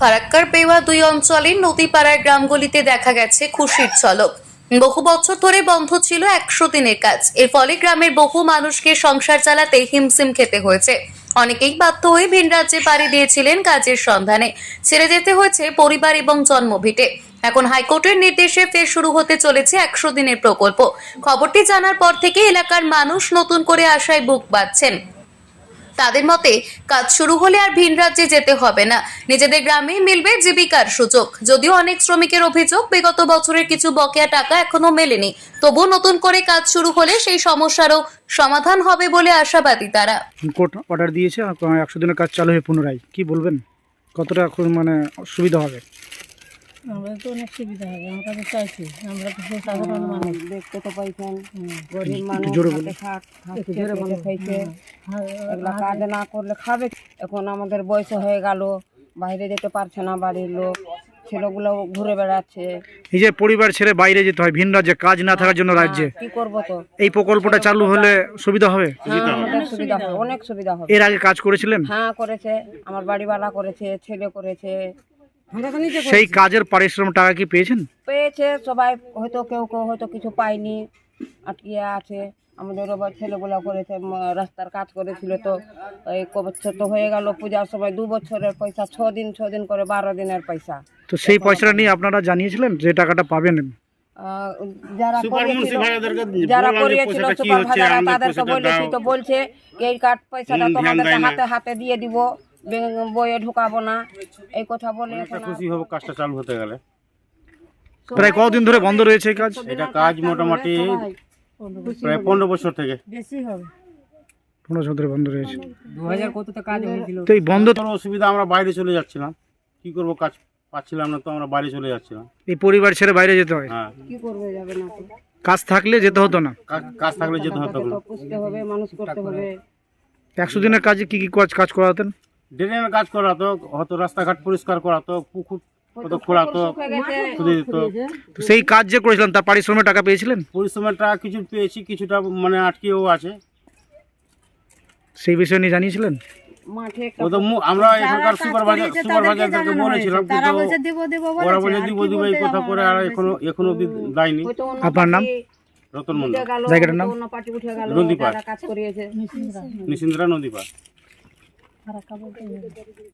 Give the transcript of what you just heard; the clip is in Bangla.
ফারাক্কার পেওয়া দুই অঞ্চলের নদীপাড়ার গ্রামগুলিতে দেখা গেছে খুশির ঝলক। বহু বছর ধরে বন্ধ ছিল একশো দিনের কাজ। এর ফলে গ্রামের বহু মানুষকে সংসার চালাতে হিমশিম খেতে হয়েছে। অনেকেই বাধ্য হয়ে ভিন রাজ্যে পাড়ি দিয়েছিলেন কাজের সন্ধানে। ছেড়ে যেতে হয়েছে পরিবার এবং জন্মভিটে। এখন হাইকোর্টের নির্দেশে ফের শুরু হতে চলেছে একশো দিনের প্রকল্প। খবরটি জানার পর থেকে এলাকার মানুষ নতুন করে আশায় বুক বাঁধছেন। তাদের মতে, কাজ শুরু হলে আর ভিন রাজ্যে যেতে হবে না। নিজেদের গ্রামেই মিলবে জীবিকার সুযোগ। যদিও অনেক শ্রমিকের অভিযোগ, বিগত বছরের কিছু বকেয়া টাকা এখনও মেলেনি। তবু নতুন করে কাজ শুরু হলে সেই সমস্যারও সমাধান হবে বলে আশাবাদী তারা। কোর্ট অর্ডার দিয়েছে একশো দিনের কাজ চালু হয়ে পুনরায়। কি বলবেন? কতটা মানে সুবিধা হবে? আমরা তো অনেক সুবিধা হবে আমরা তো চাইছি আমরা তো সাধারণ মানুষ। দেখতে তো পাইছেন গরিব মানুষ খাইছে হ্যাঁ, কাজ না করলে খাবে এখন আমাদের বয়স হয়ে গেল বাইরে যেতে পারছে না বাড়ির লোক ছেলেগুলো ঘুরে বেড়াচ্ছে। এই যে পরিবার ছেড়ে বাইরে যেতে হয় ভিন রাজ্যে কাজ না থাকার জন্য রাজ্যে কি করব তো? এই প্রকল্পটা চালু হলে সুবিধা হবে? হ্যাঁ সুবিধা হবে। অনেক সুবিধা হবে। এর আগে কাজ করেছিলেন? হ্যাঁ করেছে। আমার বাড়িওয়ালা করেছে ছেলে করেছে। সেই কাজের পারিশ্রমিক টাকা কি পেয়েছেন? পেয়েছে সবাই হয়তো কেউ কেউ হয়তো কিছু পায়নি আটকিয়ে আছে। আমাদের আবার ছেলেগুলো করেছে রাস্তার কাজ করেছিল তো এই ক বছর তো হয়ে গেল পূজার সময় দু বছরের পয়সা ছ দিন ছ দিন করে বারো দিনের পয়সা। তো সেই পয়সাটা নিয়ে আপনারা জানিয়েছিলেন যে টাকাটা পাবেন? যারা করিয়েছিল যারা করিয়েছিল সুপার ভাইজাররা তাদেরকে বলেছি তো বলছে এই কার্ড পয়সাটা তোমাদেরকে হাতে হাতে দিয়ে দিব। বইয়ে ঢুকাবো না। এই কথা বলে এখন আর- খুশি হব কাজটা চালু হতে গেলে। প্রায় কতদিন ধরে বন্ধ রয়েছে এই কাজ? এটা কাজ মোটামুটি প্রায় পনেরো বছর থেকে। বেশি হবে। পনেরো বছর ধরে বন্ধ রয়েছে। দু হাজার কততে কাজ হয়েছিল? তো এই বন্ধ অসুবিধা আমরা বাইরে চলে যাচ্ছিলাম। কি করব কাজ পাচ্ছিলাম না তো আমরা বাইরে চলে যাচ্ছিলাম। এই পরিবার ছেড়ে বাইরে যেতে হয়? হ্যাঁ। কি করবে যাবে না কাজ থাকলে যেতে হতো না? কাজ থাকলে যেতে হতো। না হবে মানুষ করতে হবে। একশো দিনের কাজে কি কি কাজ কাজ করাতেন? ড্রেনের কাজ করাতো হয়তো রাস্তাঘাট পরিষ্কার করাতো পুকুর কত খুঁজে দিত। তো সেই কাজ যে করেছিলাম তার পারিশ্রমিক টাকা পেয়েছিলেন? পরিশ্রমের টাকা কিছু পেয়েছি কিছুটা মানে আটকেও আছে। সেই বিষয় নিয়ে জানিয়েছিলেন? ও তো মু- আমরা এখানকার সুপারভাইজার সুপারভাইজারদেরকে বলেছিলাম কিন্তু ওরা বলে দিব দিব এই কথা করে আর এখনও এখনও অব্দি দেয়নি। আপনার নাম? রতন মন্ডল জায়গাটার নাম? কাজ করিয়েছে। নিশিন্দ্রা। নদীপাড় ফারাক্কা বলতে